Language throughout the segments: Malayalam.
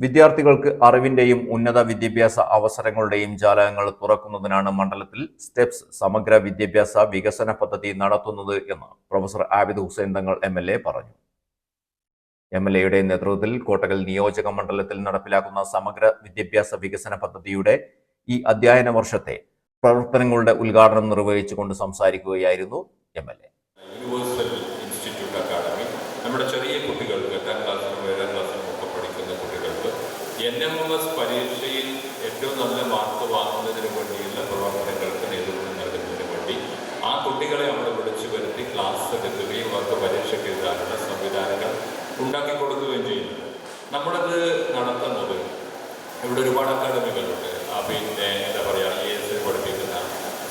വിദ്യാർത്ഥികൾക്ക് അറിവിന്റെയും ഉന്നത വിദ്യാഭ്യാസ അവസരങ്ങളുടെയും ജാലകങ്ങൾ തുറക്കുന്നതിനാണ് മണ്ഡലത്തിൽ സ്റ്റെപ്സ് സമഗ്ര വിദ്യാഭ്യാസ വികസന പദ്ധതി നടത്തുന്നത് എന്ന് professor Abid Hussain Thangal M L A പറഞ്ഞു. എം എൽ എയുടെ നേതൃത്വത്തിൽ കോട്ടകൽ നിയോജക മണ്ഡലത്തിൽ നടപ്പിലാക്കുന്ന സമഗ്ര വിദ്യാഭ്യാസ വികസന പദ്ധതിയുടെ ഈ അധ്യയന വർഷത്തെ പ്രവർത്തനങ്ങളുടെ ഉദ്ഘാടനം നിർവഹിച്ചുകൊണ്ട് സംസാരിക്കുകയായിരുന്നു എം എൽ എ. നമ്മുടെ ചെറിയ എൻ എം എം എസ് പരീക്ഷയിൽ ഏറ്റവും നല്ല മാർക്ക് വാങ്ങുന്നതിന് വേണ്ടിയുള്ള പ്രവർത്തനങ്ങൾക്ക് നേതൃത്വം നൽകുന്നതിന് വേണ്ടി ആ കുട്ടികളെ അവിടെ വിളിച്ചു വരുത്തി ക്ലാസ് എടുക്കുകയും അവർക്ക് പരീക്ഷയ്ക്ക് എഴുതാനുള്ള സംവിധാനങ്ങൾ ഉണ്ടാക്കി കൊടുക്കുകയും ചെയ്യുന്നു. നമ്മളത് നടത്തുന്നത് ഇവിടെ ഒരുപാട് അക്കാദമികളുണ്ട്. പിന്നെ എന്താ പറയുക ഐ എസ് പഠിപ്പിക്കുന്ന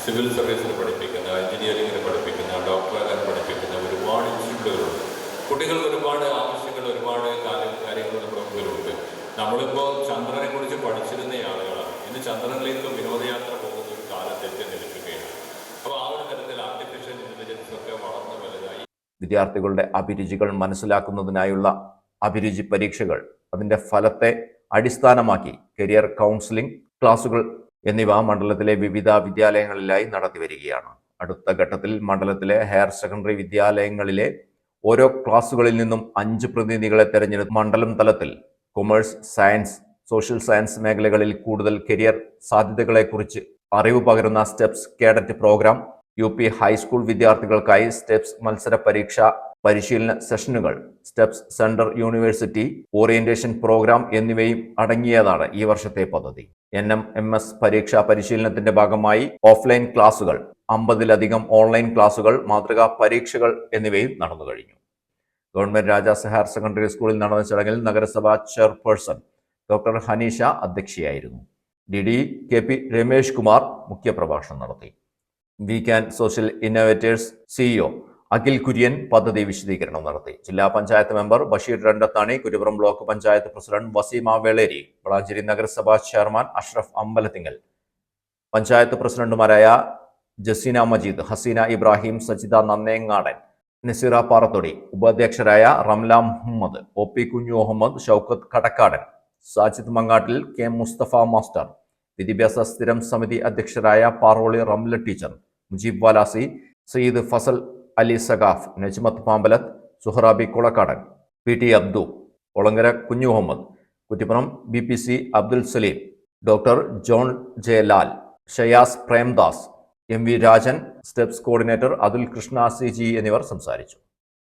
സിവിൽ സർവീസിന് പഠിപ്പിക്കുന്ന എഞ്ചിനീയറിംഗിന് പഠിപ്പിക്കുന്ന ഡോക്ടറാകാൻ പഠിപ്പിക്കുന്ന ഒരുപാട് ഇൻസ്റ്റിറ്റ്യൂട്ടുകളുണ്ട് കുട്ടികൾക്ക് ഒരുപാട് ആവശ്യങ്ങൾ ഒരുപാട് കാര്യം കാര്യങ്ങൾ നമ്മുടെ മുമ്പിലുണ്ട് നമ്മളിപ്പോൾ ചന്ദ്രനെ കുറിച്ച് പഠിച്ചിരുന്ന ആളുകളാണ്. ഇന്ന് ചന്ദ്രനിലേക്ക് വിനോദയാത്ര പോകുന്ന ഒരു കാലത്തെത്തി നിൽക്കുകയാണ്. അപ്പോൾ ആ ഒരു തരത്തിൽ ആർട്ടിഫിഷ്യൽ ഇന്റലിജൻസ് ഒക്കെ വളർന്നു വലുതായി. വിദ്യാർത്ഥികളുടെ അഭിരുചികൾ മനസ്സിലാക്കുന്നതിനായുള്ള അഭിരുചി പരീക്ഷകൾ അതിന്റെ ഫലത്തെ അടിസ്ഥാനമാക്കി കരിയർ കൗൺസിലിംഗ് ക്ലാസുകൾ എന്നിവ മണ്ഡലത്തിലെ വിവിധ വിദ്യാലയങ്ങളിലായി നടത്തി വരികയാണ്. അടുത്ത ഘട്ടത്തിൽ മണ്ഡലത്തിലെ ഹയർ സെക്കൻഡറി വിദ്യാലയങ്ങളിലെ ഓരോ ക്ലാസുകളിൽ നിന്നും അഞ്ച് പ്രതിനിധികളെ തെരഞ്ഞെടുത്ത് മണ്ഡലം തലത്തിൽ കൊമേഴ്സ് സയൻസ് സോഷ്യൽ സയൻസ് മേഖലകളിൽ കൂടുതൽ കരിയർ സാധ്യതകളെക്കുറിച്ച് അറിവ് പകരുന്ന steps cadet program U P high school വിദ്യാർത്ഥികൾക്കായി സ്റ്റെപ്സ് മത്സര പരീക്ഷ പരിശീലന സെഷനുകൾ steps central university orientation program എന്നിവയും അടങ്ങിയതാണ് ഈ വർഷത്തെ പദ്ധതി. എൻ എം എം എസ് പരീക്ഷാ പരിശീലനത്തിന്റെ ഭാഗമായി ഓഫ്ലൈൻ ക്ലാസുകൾ അമ്പതിലധികം ഓൺലൈൻ ക്ലാസുകൾ മാതൃകാ പരീക്ഷകൾ എന്നിവയും നടന്നു കഴിഞ്ഞു. ഗവൺമെന്റ് രാജാസ് ഹയർ സെക്കൻഡറി സ്കൂളിൽ നടന്ന ചടങ്ങിൽ നഗരസഭാ chairperson doctor Haneesha അധ്യക്ഷയായിരുന്നു. D D K P Ramesh Kumar മുഖ്യപ്രഭാഷണം നടത്തി. We can social innovators CEO Akhil Kurian പദ്ധതി വിശദീകരണം നടത്തി. ജില്ലാ panchayat member Basheer Randathani Kurupuram block panchayat president Waseema Veleri Valanchery നഗരസഭാ ചെയർമാൻ അഷ്റഫ് അമ്പലത്തിങ്കൽ പഞ്ചായത്ത് പ്രസിഡന്റുമാരായ Jaseena Majeed Haseena Ibrahim Sajitha Nannengadan Naseera Parathodi ഉപാധ്യക്ഷരായ Ramla Muhammad O P Kunju Muhammad Shoukath Kadakkadan Sajid Mangattil K. Musthafa master വിദ്യാഭ്യാസ സ്ഥിരം സമിതി അധ്യക്ഷരായ Paroli Ramla teacher Mujeeb Valasi Sayyid Fasal Ali Sakhaf Najmath Pambalath Suharabi Kulakkadan P. T. Abdu Olangara Kunju Muhammad Kuttippuram B. P. C. Abdul Saleem doctor John J. Lal Shayas Premdas M V Rajan steps coordinator Athul Krishna C G എന്നിവർ സംസാരിച്ചു.